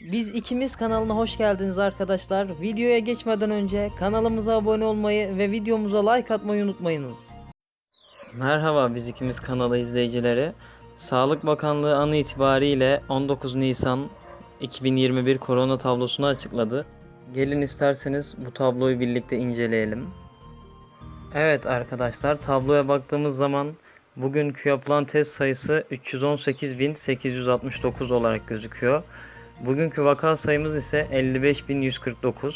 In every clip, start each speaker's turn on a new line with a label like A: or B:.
A: Biz ikimiz kanalına hoş geldiniz arkadaşlar. Videoya geçmeden önce kanalımıza abone olmayı ve videomuza like atmayı unutmayınız. Merhaba biz ikimiz kanalı izleyicileri. Sağlık Bakanlığı an itibariyle 19 Nisan 2021 korona tablosunu açıkladı. Gelin isterseniz bu tabloyu birlikte inceleyelim. Evet arkadaşlar tabloya baktığımız zaman bugünkü yapılan test sayısı 318.869 olarak gözüküyor. Bugünkü vaka sayımız ise 55.149.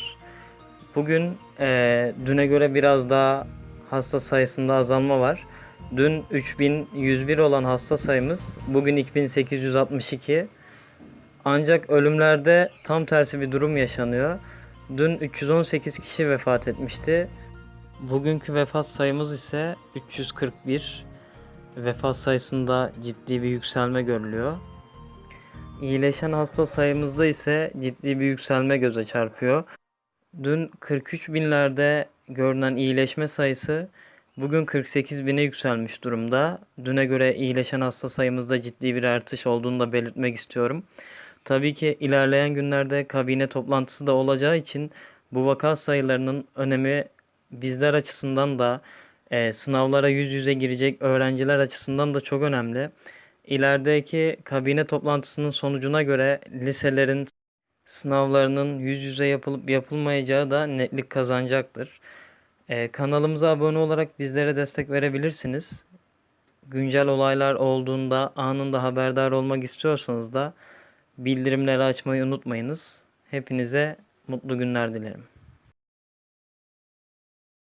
A: Bugün eee, düne göre biraz daha hasta sayısında azalma var. Dün 3101 olan hasta sayımız bugün 2862. Ancak ölümlerde tam tersi bir durum yaşanıyor. Dün 318 kişi vefat etmişti. Bugünkü vefat sayımız ise 341. Vefat sayısında ciddi bir yükselme görülüyor. İyileşen hasta sayımızda ise ciddi bir yükselme göze çarpıyor. Dün 43 binlerde görünen iyileşme sayısı bugün 48 bine yükselmiş durumda. Düne göre iyileşen hasta sayımızda ciddi bir artış olduğunu da belirtmek istiyorum. Tabii ki ilerleyen günlerde kabine toplantısı da olacağı için bu vaka sayılarının önemi bizler açısından da e, sınavlara yüz yüze girecek öğrenciler açısından da çok önemli. İlerideki kabine toplantısının sonucuna göre liselerin sınavlarının yüz yüze yapılıp yapılmayacağı da netlik kazanacaktır. Ee, kanalımıza abone olarak bizlere destek verebilirsiniz. Güncel olaylar olduğunda anında haberdar olmak istiyorsanız da bildirimleri açmayı unutmayınız. Hepinize mutlu günler dilerim.